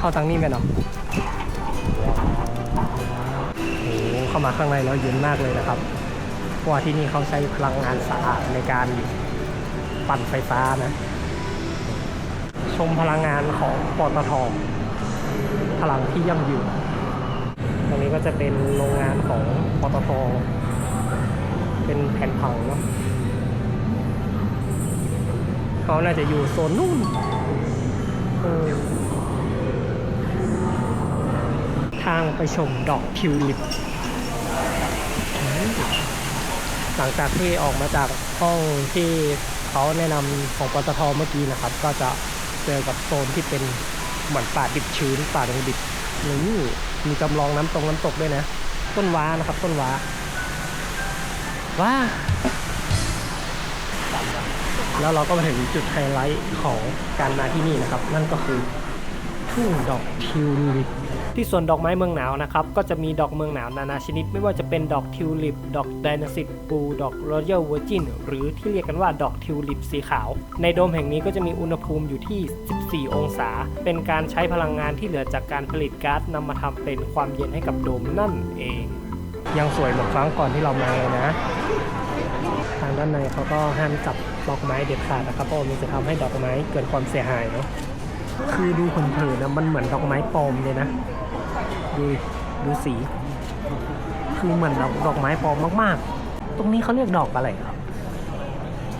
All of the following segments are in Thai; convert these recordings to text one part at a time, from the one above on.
เข้าทางนี้ไหมเนาะโอ้โหเข้ามาข้างในแล้วเย็นมากเลยนะครับ เพราะว่าที่นี่เขาใช้พลังงานสะอาดในการปั่นไฟฟ้านะ ชมพลังงานของปตทพลังที่ยั่งยืนตรงนี้ก็จะเป็นโรงงานของปตทเป็นแผ่นผังเนาะเขาน่าจะอยู่โซนนู่น ทางไปชมดอกทิวลิป หลังจากที่ออกมาจากห้องที่เขาแนะนำของปตทเมื่อกี้นะครับ ก็จะเจอกับโซนที่เป็นเหมือนป่าดิบชื้นป่าดงดิบนี่มีจำลองน้ำตรงน้ำตกด้วยนะ ต้นว้านะครับ ต้นว้าว้าแล้วเราก็มาถึงจุดไฮไลท์ของการมาที่นี่นะครับ นั่นก็คือ ทุ่งดอกทิวลิป ที่สวนดอกไม้เมืองหนาวนะครับ ก็จะมีดอกเมืองหนาวนานาชนิด ไม่ว่าจะเป็นดอกทิวลิป ดอกไดนาซิตปู ดอกรอยัลเวอร์จินหรือที่เรียกกันว่าดอกทิวลิปสีขาว ในโดมแห่งนี้ก็จะมีอุณหภูมิอยู่ที่ 14 องศา เป็นการใช้พลังงานที่เหลือจากการผลิตก๊าซนำมาทำเป็นความเย็นให้กับโดมนั่นเอง ยังสวยเหมือนครั้งก่อนที่เรามาเลยนะ ทางด้านในเขาก็ห้ามจับดอกไม้เด็ดขาดนะครับเพราะมันจะทำให้ดอกไม้เกิดความเสียหายเนาะ คือดูเผินๆนะมันเหมือนดอกไม้ปลอมเลยนะ ดูดูสี คือเหมือนดอกดอกไม้ปลอมมากๆ ตรงนี้เขาเรียกดอกอะไรครับ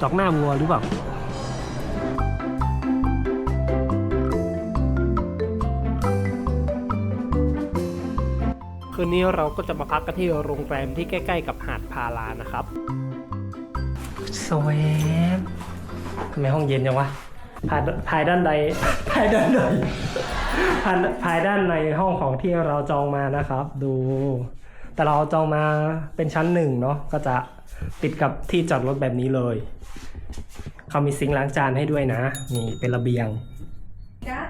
ดอกหน้าวัวหรือเปล่าคืนนี้เราก็จะมาพักกันที่โรงแรมที่ใกล้ ๆ กับหาดพาลานะครับ สวยทำไมห้องเย็นจังวะ ภายภายด้านใดภายด้านใดภายภายด้านในห้องของที่เราจองมานะครับ ดู แต่เราจองมาเป็นชั้นหนึ่งเนาะก็จะติดกับที่จอดรถแบบนี้เลยเขามีซิงค์ล้างจานให้ด้วยนะ นี่เป็นระเบียง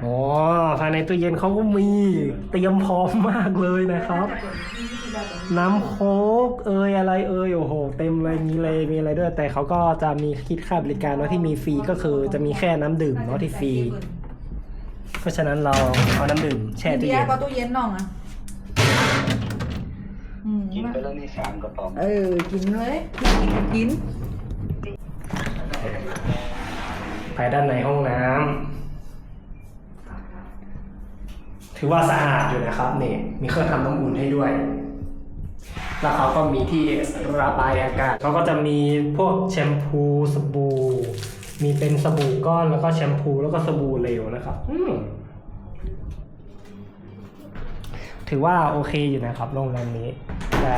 อ๋อภายในตู้เย็นเขาก็มีเตรียมพร้อมมากเลยนะครับ น้ำโค้กเอยอะไรเอยโอ้โห เต็มเลยมีเลยมีอะไรด้วย แต่เขาก็จะมีคิดค่าบริการเนาะที่มีฟรีก็คือจะมีแค่น้ำดื่มเนาะที่ฟรีเพราะฉะนั้นเราเอาน้ำดื่มแช่ตู้เบียเย็ร์นก็ตู้เย็นน้องอะอืมกินไปแล้วนี่สามกระป๋องเออ กินเลย กินภายด้านในห้องน้ำ ถือว่าสะอาดอยู่นะครับเนี่ยมีเครื่องทำน้ำอุ่นให้ด้วย แล้วเขาก็มีที่ระบายอากาศเขาก็จะมีพวกแชมพูสบู่ มีเป็นสบู่ก้อนแล้วก็แชมพูแล้วก็สบู่เหลวนะครับถือว่าโอเคอยู่นะครับโรงแรมนี้ แต่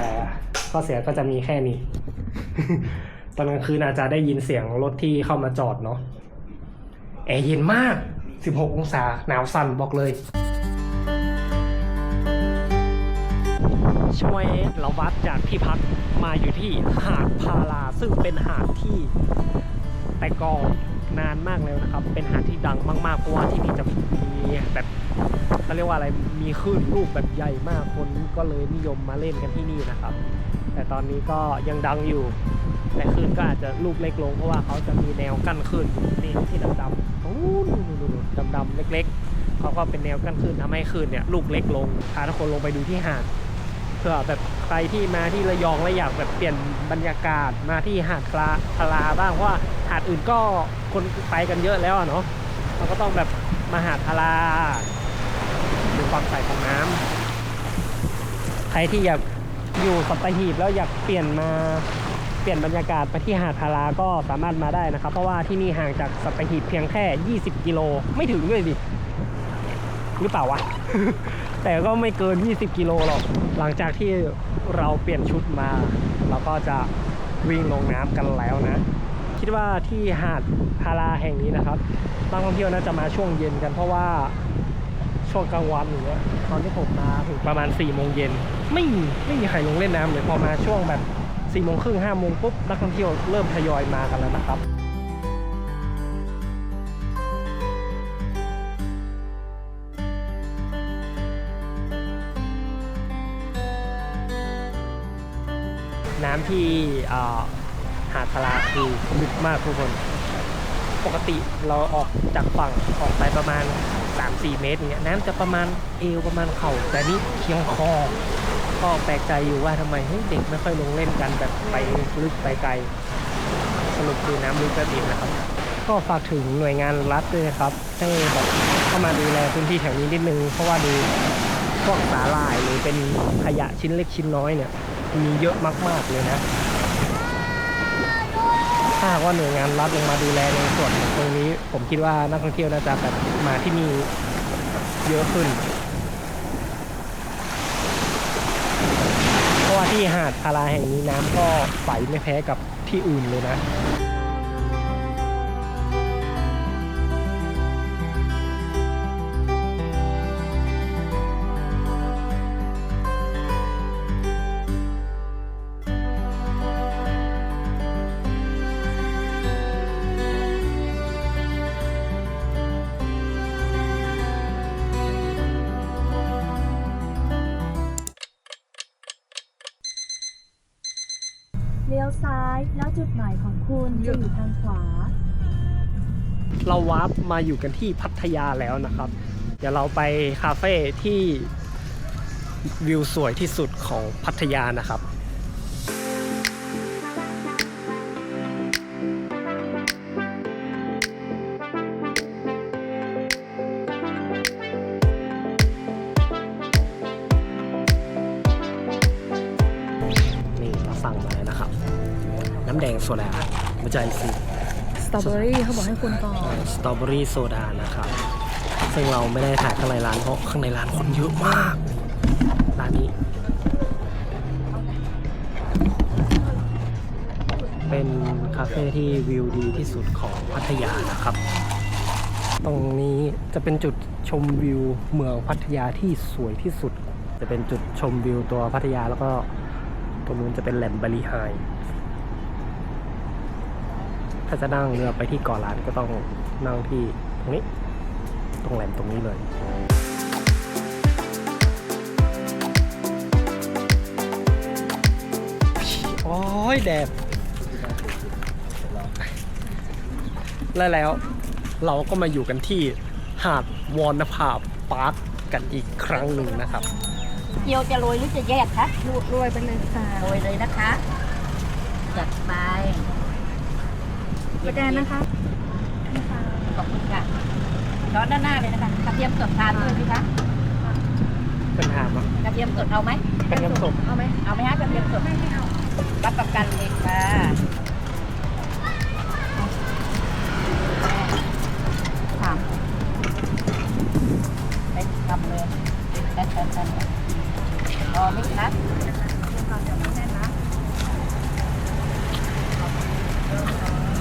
ข้อเสียก็จะมีแค่นี้ ตอนกลางคืนอาจจะได้ยินเสียงรถที่เข้ามาจอดเนาะแอร์เย็นมาก 16 องศาหนาวสั่นบอกเลย ช่วยเราวัดจากที่พักมาอยู่ที่หาดพาราซึ่งเป็นหาดที่แต่ก่อนนานมากแล้วนะครับ เป็นหาดที่ดังมากๆเพราะว่าที่นี่จะมีแบบเขาเรียกว่าอะไรมีคลื่นลูกแบบใหญ่มากคนก็เลยนิยมมาเล่นกันที่นี่นะครับ แต่ตอนนี้ก็ยังดังอยู่ แต่คลื่นก็อาจจะลูกเล็กลงเพราะว่าเขาจะมีแนวกั้นคลื่นนี่ที่ดำๆโอ้ดำๆเล็ก ๆเขาก็เป็นแนวกั้นคลื่นทำให้คลื่นเนี่ยลูกเล็กลงพาทุกคนลงไปดูที่หาด เพื่อแบบใครที่มาที่ระยองแล้วอยากแบบเปลี่ยนบรรยากาศมาที่หาดคลาพลาบ้างเพราะว่าหาดอื่นก็คนไปกันเยอะแล้วเนาะเราก็ต้องแบบมาหาดพลาดูความใสของน้ำใครที่อยากอยู่สัตหีบแล้วอยากเปลี่ยนมาเปลี่ยนบรรยากาศไปที่หาดพลาก็สามารถมาได้นะครับ เพราะว่าที่นี่ห่างจากสัตหีบเพียงแค่ 20 กิโล ไม่ถึงด้วยดิหรือเปล่าวะ แต่ก็ไม่เกิน 20 กิโลหรอก หลังจากที่เราเปลี่ยนชุดมา เราก็จะวิ่งลงน้ำกันแล้วนะ คิดว่าที่หาดพาราแห่งนี้นะครับนักท่องเที่ยวน่าจะมาช่วงเย็นกันเพราะว่าช่วงกลางวันอย่างเงี้ยตอนที่ผมมาถึงประมาณ4ี่โมงเย็นไม่มีไม่มีใครลงเล่นน้ำเลยพอมาช่วงแบบ4ี่โมงครึ่งห้าโมงปุ๊บนักท่องเที่ยวเริ่มทยอยมากันแล้วนะครับ น้ำที่หาดพลาคือลึกมากทุกคน ปกติเราออกจากฝั่งออกไปประมาณ 3-4 เมตรเนี้ยน้ำจะประมาณเอวประมาณเข่า แต่นี่เคียงคอก็แปลกใจอยู่ว่าทำไมเด็กไม่ค่อยลงเล่นกันแบบไปลึกไปไกล สรุปคือน้ำลึกแบบนี้นะครับ ก็ฝากถึงหน่วยงานรัฐด้วยนะครับ ให้แบบเข้ามาดูแลพื้นที่แถวนี้นิดนึง เพราะว่าดูพวกสาหร่ายหรือเป็นขยะชิ้นเล็กชิ้นน้อยเนี่ย มีเยอะมาก ๆ เลยนะ ถ้าว่าหน่วยงานรัฐลงมาดูแลในส่วนตรงนี้ ผมคิดว่านักท่องเที่ยวน่าจะแบบมาที่นี่เยอะขึ้น เพราะว่าที่หาดพาราแห่งนี้น้ำก็ใสไม่แพ้กับที่อื่นเลยนะ ซ้าย แล้วจุดหมายของคุณจะอยู่ทางขวา เราวาร์ปมาอยู่กันที่พัทยาแล้วนะครับ เดี๋ยวเราไปคาเฟ่ที่วิวสวยที่สุดของพัทยานะครับ มาแล้วนะครับ น้ำแดงโซดาไม่ใจสิสตรอเบอรี่เขาบอกให้คุณก่อน สตรอเบอรี่โซดานะครับ ซึ่งเราไม่ได้ถ่ายข้างในร้านเพราะข้างในร้านคนเยอะมาก ร้านนี้ เป็นคาเฟ่ที่วิวดีที่สุดของพัทยานะครับ ตรงนี้จะเป็นจุดชมวิวเมืองพัทยาที่สวยที่สุด จะเป็นจุดชมวิวตัวพัทยาแล้วก็ ตรงนู้นจะเป็นแหลมบาลีไฮถ้าจะนั่งเรือไปที่เกาะล้านก็ต้องนั่งที่ตรงนี้ ตรงแหลมตรงนี้เลยโอ้ยแดดและแล้วเราก็มาอยู่กันที่หาดวอนภาปาร์คกันอีกครั้งหนึ่งนะครับ เกียวจะโรยหรือจะแยกคะรวยไปเลยค่ะโรยเลยนะคะจัดไปสแกนนะคะขอบคุณค่ะช้อนด้านหน้าเลยนะคะกระเทียมสดทานด้วยไหมคะเป็นถามอะกระเทียมสดเอาไหมเป็นน้ำตกเอาไหมเอาไหมฮะกระเทียมสดไม่ไม่เอารับประกันเลยค่ะถามไปทำเลย แน่นๆพอไหมคะ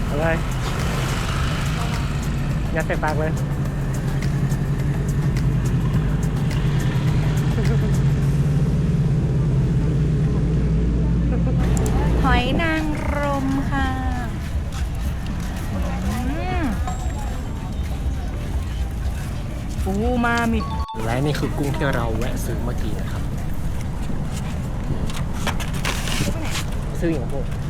เอาเลยยัดใส่ปากเลยหอยนางรมค่ะอืมปูมามิและนี่คือกุ้งที่เราแวะซื้อเมื่อกี้นะครับ ซื้ออย่างพวกนี่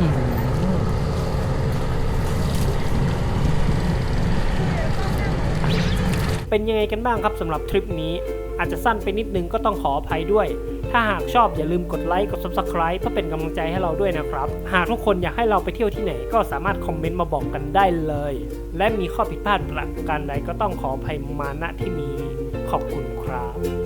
อืมอืม เป็นยังไงกันบ้างครับสำหรับทริปนี้ อาจจะสั้นไปนิดนึงก็ต้องขออภัยด้วย ถ้าหากชอบอย่าลืมกดไลค์กด Subscribe เพื่อเป็นกำลังใจให้เราด้วยนะครับ หากทุกคนอยากให้เราไปเที่ยวที่ไหนก็สามารถคอมเมนต์มาบอกกันได้เลย และมีข้อผิดพลาดประการใดก็ต้องขออภัยมาณที่นี้ขอบคุณครับ